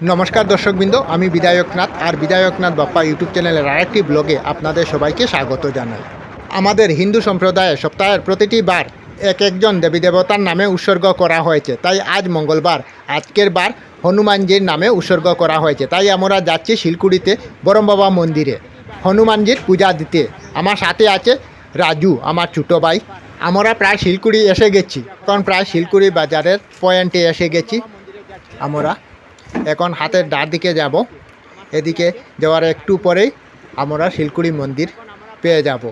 নমস্কার দর্শকবৃন্দ, আমি বিধায়কনাথ, আর বিধায়কনাথ বাপ্পা ইউটিউব চ্যানেলের আরেকটি ব্লগে আপনাদের সবাইকে স্বাগত জানাই। আমাদের হিন্দু সম্প্রদায়ে সপ্তাহের প্রতিটি বার এক একজন দেবী দেবতার নামে উৎসর্গ করা হয়েছে। তাই আজ মঙ্গলবার, আজকের বার হনুমানজির নামে উৎসর্গ করা হয়েছে। তাই আমরা যাচ্ছি শিলকুড়িতে বরম বাবা মন্দিরে। হনুমানজির পূজা দিতে। আমার সাথে আছে রাজু, আমার ছোটো ভাই। আমরা প্রায় শিলকুড়ি এসে গেছি। কারণ প্রায় শিলকুড়ি বাজারের পয়েন্টে এসে গেছি আমরা। এখন হাতের ডান দিকে যাব। এদিকে যাওয়ার একটু পরেই আমরা শিলকুড়ি মন্দির পেয়ে যাব।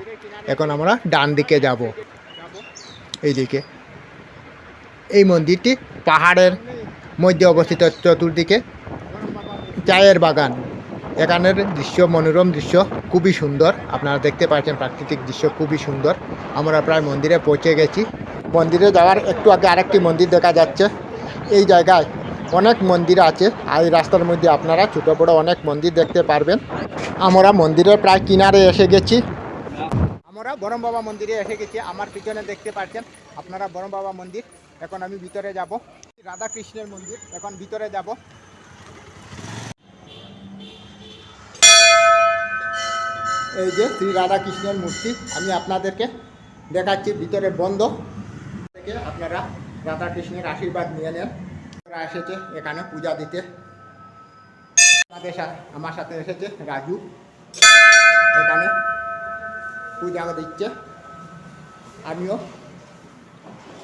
এখন আমরা ডান দিকে যাব। এইদিকে। এই মন্দিরটি পাহাড়ের মধ্যে অবস্থিত চতুর্দিকে চায়ের বাগান। এখানের দৃশ্য, মনোরম দৃশ্য খুবই সুন্দর। আপনারা দেখতে পাচ্ছেন প্রাকৃতিক দৃশ্য খুবই সুন্দর। আমরা প্রায় মন্দিরে পৌঁছে গেছি। মন্দিরে যাওয়ার একটু আগে আরেকটি মন্দির দেখা যাচ্ছে। এই জায়গায় অনেক মন্দির আছে। আর এই রাস্তার মধ্যে আপনারা, ছোটো বড়ো অনেক মন্দির দেখতে পারবেন। আমরা মন্দিরের প্রায় কিনারে এসে গেছি। আমরা বরম বাবা মন্দিরে এসে গেছি। আমার পিছনে দেখতে পাচ্ছেন আপনারা বরম বাবা মন্দির। এখন আমি ভিতরে যাব। রাধা কৃষ্ণের মন্দির। এখন ভিতরে যাব। এই যে শ্রী রাধা কৃষ্ণের মূর্তি, আমি আপনাদেরকে দেখাচ্ছি। ভিতরে বন্ধ। থেকে আপনারা রাধা কৃষ্ণের আশীর্বাদ নিয়ে নেন। ওরা এসেছে, এখানে পূজা দিতে। আমার সাথে এসেছে রাজু। এখানে পূজা দিচ্ছে। আমিও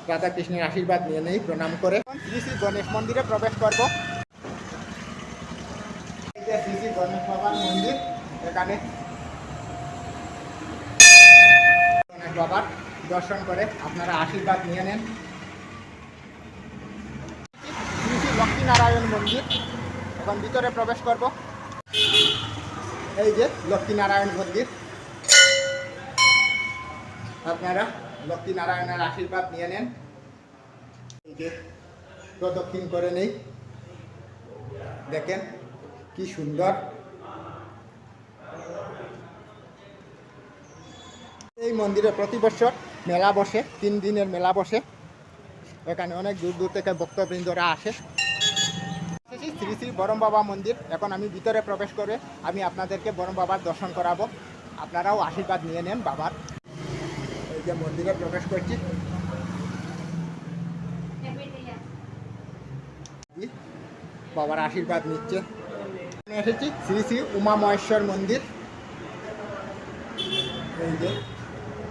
রাধা কৃষ্ণের আশীর্বাদ নিয়ে নেই, প্রণাম করে। শ্রী শ্রী গণেশ মন্দিরে প্রবেশ করব। শ্রী শ্রী গণেশ বাবার মন্দির, এখানে গণেশ বাবার দর্শন করে আপনারা আশীর্বাদ নিয়ে নেন শ্রী শ্রী লক্ষ্মীনারায়ণ মন্দির। এখন ভিতরে প্রবেশ করব। এই যে লক্ষ্মীনারায়ণ মন্দির। আপনারা লক্ষ্মীনারায়ণের আশীর্বাদ নিয়ে নেন। এই যে প্রদক্ষিণ করে নেই। দেখেন কি সুন্দর। এই মন্দিরে প্রতি বছর মেলা বসে, তিন দিনের মেলা বসে। এখানে অনেক দূর দূর থেকে ভক্তবৃন্দরা আসে। শ্রী শ্রী বরম বাবা মন্দির। এখন আমি ভিতরে প্রবেশ করে আমি আপনাদেরকে বরম বাবার দর্শন করাবো। আপনারাও আশীর্বাদ নিয়ে নেন বাবার। এই যে মন্দিরে প্রবেশ করছি। বাবার আশীর্বাদ নিচ্ছে। এসেছি শ্রী শ্রী উমা মহেশ্বর মন্দির। এই যে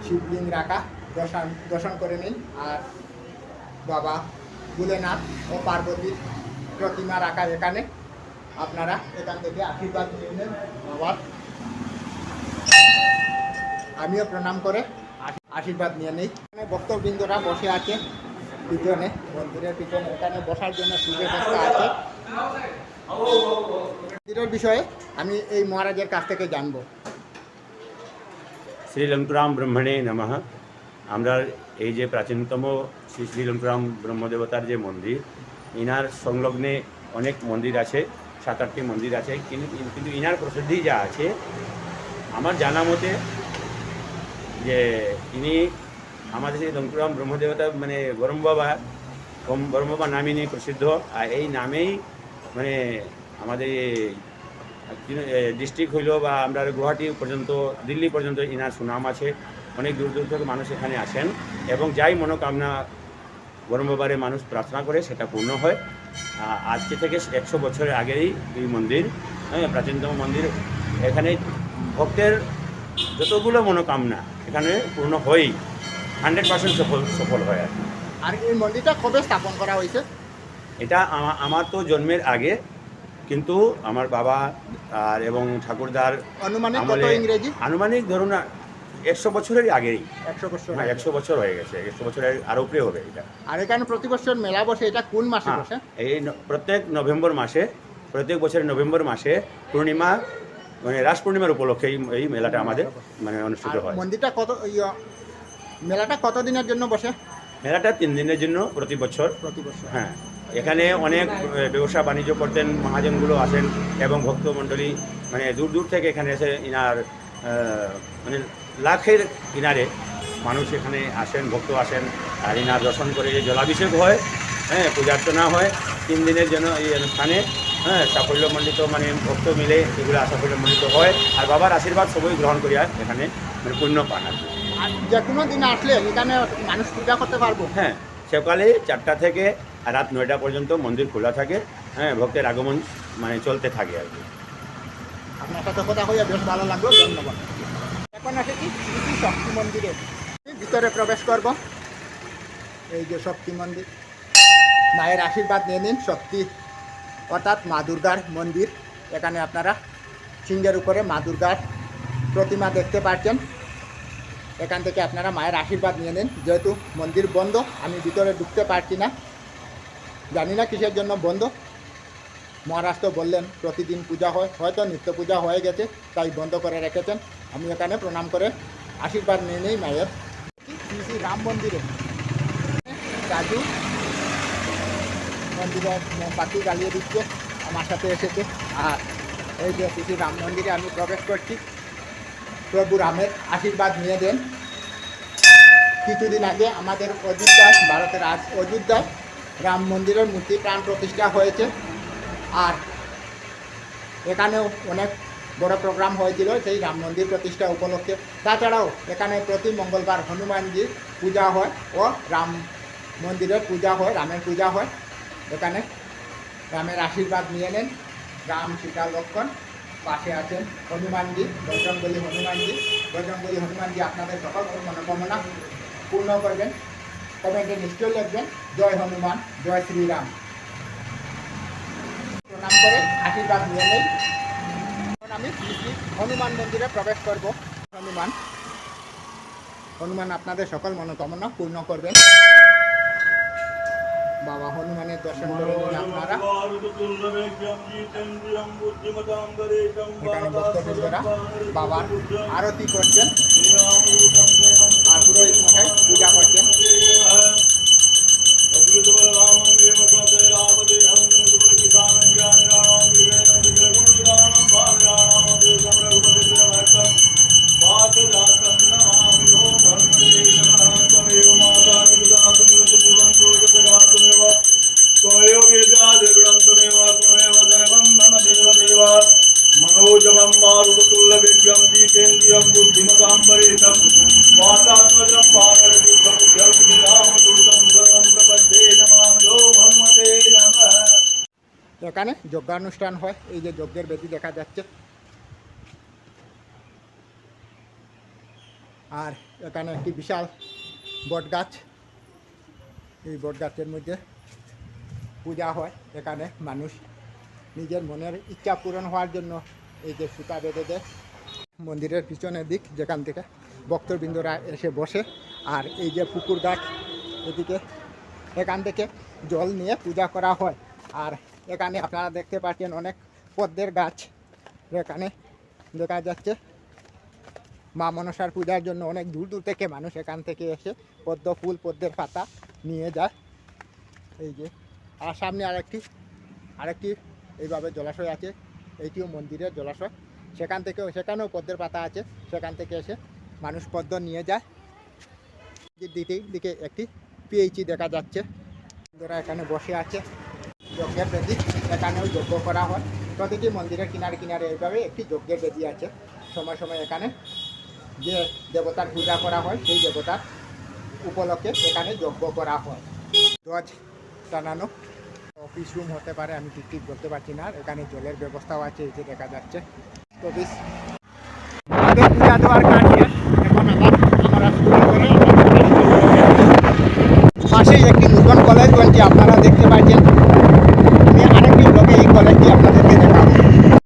শিবলিঙ্গ রাখা, দর্শন দর্শন করে নিন। আর বাবা ভোলেনাথ ও পার্বতীর প্রতিমা রাখা এখানে। আপনারা এখান থেকে আশীর্বাদ নিয়ে নেন বাবার আমিও প্রণাম করে আশীর্বাদ নিয়ে নেই। এখানে ভক্তবৃন্দরা বসে আছে পিছনে, মন্দিরের পিছনে। এখানে বসার জন্য সুব্যবস্থা আছে। মন্দিরের বিষয়ে আমি এই মহারাজের কাছ থেকে জানব। শ্রীলঙ্কুরাম ব্রহ্মণে নমঃ। আমরা এই যে প্রাচীনতম শ্রী শ্রীলঙ্কুরাম ব্রহ্মদেবতার যে মন্দির ইনার সংলগ্নে অনেক মন্দির আছে, সাত আটটি মন্দির আছে কিন্তু কিন্তু ইনার প্রসিদ্ধি যা আছে, আমার জানা মতে যে ইনি আমাদের সেই লঙ্কুরাম ব্রহ্মদেবতা মানে গরম বাবা গরম বাবা ইনি প্রসিদ্ধ। আর এই নামেই মানে আমাদের ডিস্ট্রিক্ট হইল বা আমরা গুয়াহাটি পর্যন্ত, দিল্লি পর্যন্ত ইনার সুনাম আছে। অনেক দূর দূর থেকে মানুষ এখানে আসেন এবং যাই মনোকামনা গরম বাবারে মানুষ প্রার্থনা করে সেটা পূর্ণ হয়। আজকে থেকে একশো বছরের আগেই এই মন্দির হ্যাঁ প্রাচীনতম মন্দির এখানে ভক্তের যতগুলো মনোকামনা এখানে পূর্ণ হয়েই হান্ড্রেড পার্সেন্ট সফল সফল হয় আর আর এই মন্দিরটা কবে স্থাপন করা হয়েছে? এটা আমার তো জন্মের আগে কিন্তু আমার বাবা আর এবং ঠাকুরদার আনুমানিক ইংরেজি? আনুমানিক ধরুন একশো বছরের আগেই। একশো বছর হ্যাঁ একশো বছর হয়ে গেছে একশো বছরের আরও উপরে হবে এটা। আর এখানে প্রতি বছর মেলা বসে এটা কোন মাসে হ্যাঁ, বসে? এই প্রত্যেক নভেম্বর মাসে প্রত্যেক বছরের নভেম্বর মাসে পূর্ণিমা মানে রাস পূর্ণিমার উপলক্ষে এই মেলাটা আমাদের মানে অনুষ্ঠিত হয়। মন্দিরটা কত মেলাটা কত দিনের জন্য বসে? মেলাটা তিন দিনের জন্য প্রতি বছর। প্রতি বছর। হ্যাঁ এখানে অনেক ব্যবসা বাণিজ্য করতেন মহাজনগুলো আসেন এবং ভক্তমণ্ডলী মানে দূর দূর থেকে এখানে এসে ইনার মানে লাখের কিনারে মানুষ এখানে আসেন ভক্ত আসেন আর ইনার দর্শন করে যে জলাভিষেক হয় হ্যাঁ পূজার্চনা হয় তিন দিনের জন্য এই অনুষ্ঠানে হ্যাঁ সাফল্যমণ্ডিত মানে ভক্ত মিলে এগুলো সাফল্যমণ্ডিত হয় আর বাবার আশীর্বাদ সবই গ্রহণ করি আর এখানে মানে পুণ্য পান আর। যে কোনো দিন আসলে এখানে মানুষ পূজা করতে পারব হ্যাঁ সকালে চারটা থেকে রাত নয়টা পর্যন্ত মন্দির খোলা থাকে হ্যাঁ ভক্তের আগমন মানে চলতে থাকে আর কি আপনার সাথে কথা হয়ে বেশ ভালো লাগল, ধন্যবাদ। এখন আছে শ্রী শক্তি মন্দিরে। ভিতরে প্রবেশ করব। এই যে শক্তি মন্দির। মায়ের আশীর্বাদ নিয়ে নিন, শক্তি। অর্থাৎ মা দুর্গার মন্দির। এখানে আপনারা সিংহের উপরে মা দুর্গার প্রতিমা দেখতে পাচ্ছেন। এখান থেকে আপনারা মায়ের আশীর্বাদ নিয়ে নিন। যেহেতু মন্দির বন্ধ, আমি ভিতরে ঢুকতে পারছি না। জানি না কিসের জন্য বন্ধ। মহারাষ্ট্র বললেন, প্রতিদিন পূজা হয়, হয়তো নিত্য পূজা হয়ে গেছে, তাই বন্ধ করে রেখেছেন। আমি এখানে প্রণাম করে আশীর্বাদ নিয়ে নেই, মায়ের। শ্রী শ্রী রাম মন্দিরে রাজু মন্দিরে মোমবাতি জ্বালিয়ে দিচ্ছে, আমার সাথে এসেছে। আর এই যে শ্রী রাম মন্দিরে আমি প্রবেশ করছি, প্রভু রামের আশীর্বাদ নিয়ে দেন। কিছুদিন আগে আমাদের অযোধ্যায়, ভারতের আজ অযোধ্যায় রাম মন্দিরের মূর্তি প্রাণ প্রতিষ্ঠা হয়েছে। আর এখানেও অনেক বড় প্রোগ্রাম হয়েছিল, সেই রাম মন্দির প্রতিষ্ঠা উপলক্ষে। তাছাড়াও এখানে প্রতি মঙ্গলবার হনুমানজির পূজা হয় ও রাম মন্দিরের পূজা হয়, রামের পূজা হয়। এখানে রামের আশীর্বাদ নিয়ে নেন রাম সীতা লক্ষণ। পাশে আছেন হনুমানজি বজরঙ্গলী হনুমানজি। বজরঙ্গলী হনুমানজি, আপনাদের সকল মনোকামনা পূর্ণ করবেন। কমেন্টে নিশ্চয়ই লিখবেন, জয় হনুমান, জয় শ্রীরাম। প্রণাম করে আশীর্বাদ নিয়ে নেই। এখন আমি হনুমান মন্দিরে প্রবেশ করব। হনুমান হনুমান আপনাদের সকল মনোকামনা পূর্ণ করবেন। বাবা হনুমানের দর্শন করে নিন আপনারা। এখানে ভক্তবৃন্দরা বাবার আরতি করছেন। আর পুরোহিত মশাই পূজা করছেন। जितेन्द्रियं बुद्धिमतां परेशं वातात्मजं वानरयुद्धमुख्यं श्रीरामदूतं सर्वं प्रपद्ये नमामि ॐ हनुमते नमः এখানে যজ্ঞানুষ্ঠান হয় এই যে যজ্ঞের বেদি দেখা যাচ্ছে আর এখানে একটি বিশাল বট গাছ এই বট গাছের মধ্যে পূজা হয় এখানে মানুষ নিজের মনের ইচ্ছা পূরণ হওয়ার জন্য এই যে সুতা বেঁধে দেয় মন্দিরের পিছনের দিক যেখান থেকে ভক্তবৃন্দরা এসে বসে। আর এই যে পুকুর ঘাট এদিকে, এখান থেকে জল নিয়ে পূজা করা হয়। আর এখানে আপনারা দেখতে পাচ্ছেন অনেক পদ্মের গাছ এখানে দেখা যাচ্ছে। মা মনসার পূজার জন্য অনেক দূর দূর থেকে মানুষ এখান থেকে এসে পদ্ম ফুল, পদ্মের পাতা নিয়ে যায়। এই যে, আর সামনে আরেকটি আরেকটি এইভাবে জলাশয় আছে। এইটিও মন্দিরের জলাশয়। সেখান থেকেও, সেখানেও পদ্মের পাতা আছে, সেখান থেকে এসে মানুষ পদ্ম নিয়ে যায়। দিকে দিকে একটি পিএইচি দেখা যাচ্ছে। বন্ধুরা এখানে বসে আছে। যজ্ঞের বেদি, এখানেও যজ্ঞ করা হয়। প্রতিটি মন্দিরের কিনারে কিনারে এইভাবে একটি যজ্ঞের বেদি আছে। সময় সময় এখানে যে দেবতার পূজা করা হয়, সেই দেবতার উপলক্ষে এখানে যজ্ঞ করা হয়। ধ্বজ টানানো অফিস রুম হতে পারে, আমি ঠিক ঠিক বলতে পারছি না। এখানে জলের ব্যবস্থাও আছে, এই যে দেখা যাচ্ছে। পাশেই একটি নতুন কলেজ বলছি আপনারা দেখতে পাচ্ছেন। আমি আরেকটি ব্লকে এই কলেজটি আপনারা